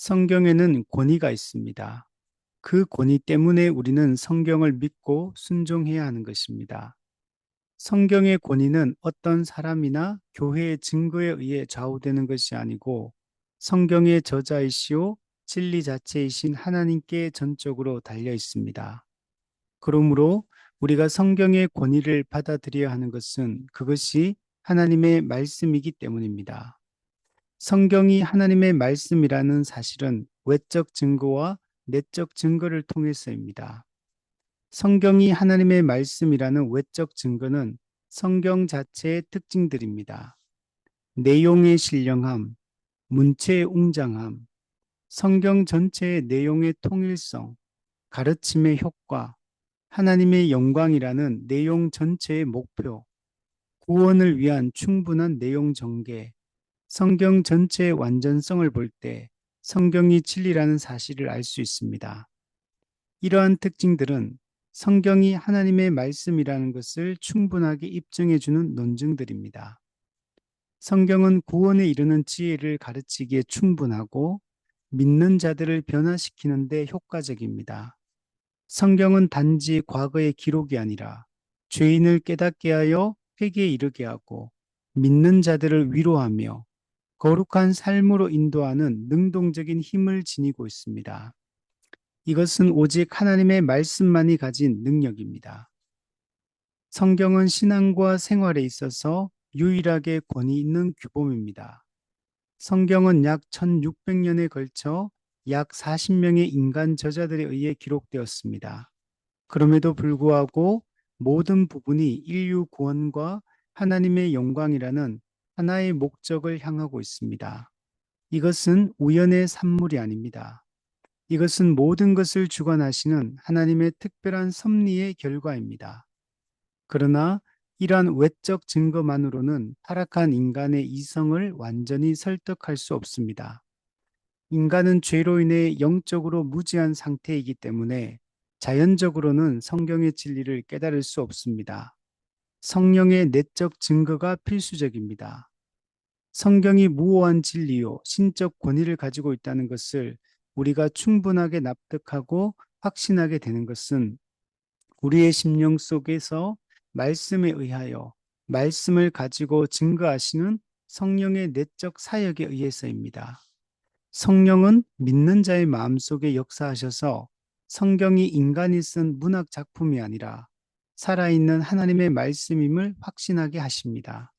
성경에는 권위가 있습니다. 그 권위 때문에 우리는 성경을 믿고 순종해야 하는 것입니다. 성경의 권위는 어떤 사람이나 교회의 증거에 의해 좌우되는 것이 아니고 성경의 저자이시오 진리 자체이신 하나님께 전적으로 달려 있습니다. 그러므로 우리가 성경의 권위를 받아들여야 하는 것은 그것이 하나님의 말씀이기 때문입니다. 성경이 하나님의 말씀이라는 사실은 외적 증거와 내적 증거를 통해서입니다. 성경이 하나님의 말씀이라는 외적 증거는 성경 자체의 특징들입니다. 내용의 신령함, 문체의 웅장함, 성경 전체의 내용의 통일성, 가르침의 효과, 하나님의 영광이라는 내용 전체의 목표, 구원을 위한 충분한 내용 전개, 성경 전체의 완전성을 볼 때 성경이 진리라는 사실을 알 수 있습니다. 이러한 특징들은 성경이 하나님의 말씀이라는 것을 충분하게 입증해 주는 논증들입니다. 성경은 구원에 이르는 지혜를 가르치기에 충분하고 믿는 자들을 변화시키는 데 효과적입니다. 성경은 단지 과거의 기록이 아니라 죄인을 깨닫게 하여 회개에 이르게 하고 믿는 자들을 위로하며 거룩한 삶으로 인도하는 능동적인 힘을 지니고 있습니다. 이것은 오직 하나님의 말씀만이 가진 능력입니다. 성경은 신앙과 생활에 있어서 유일하게 권위 있는 규범입니다. 성경은 약 1600년에 걸쳐 약 40명의 인간 저자들에 의해 기록되었습니다. 그럼에도 불구하고 모든 부분이 인류 구원과 하나님의 영광이라는 하나의 목적을 향하고 있습니다. 이것은 우연의 산물이 아닙니다. 이것은 모든 것을 주관하시는 하나님의 특별한 섭리의 결과입니다. 그러나 이러한 외적 증거만으로는 타락한 인간의 이성을 완전히 설득할 수 없습니다. 인간은 죄로 인해 영적으로 무지한 상태이기 때문에 자연적으로는 성경의 진리를 깨달을 수 없습니다. 성령의 내적 증거가 필수적입니다. 성경이 무오한 진리요, 신적 권위를 가지고 있다는 것을 우리가 충분하게 납득하고 확신하게 되는 것은 우리의 심령 속에서 말씀에 의하여 말씀을 가지고 증거하시는 성령의 내적 사역에 의해서입니다. 성령은 믿는 자의 마음 속에 역사하셔서 성경이 인간이 쓴 문학 작품이 아니라 살아있는 하나님의 말씀임을 확신하게 하십니다.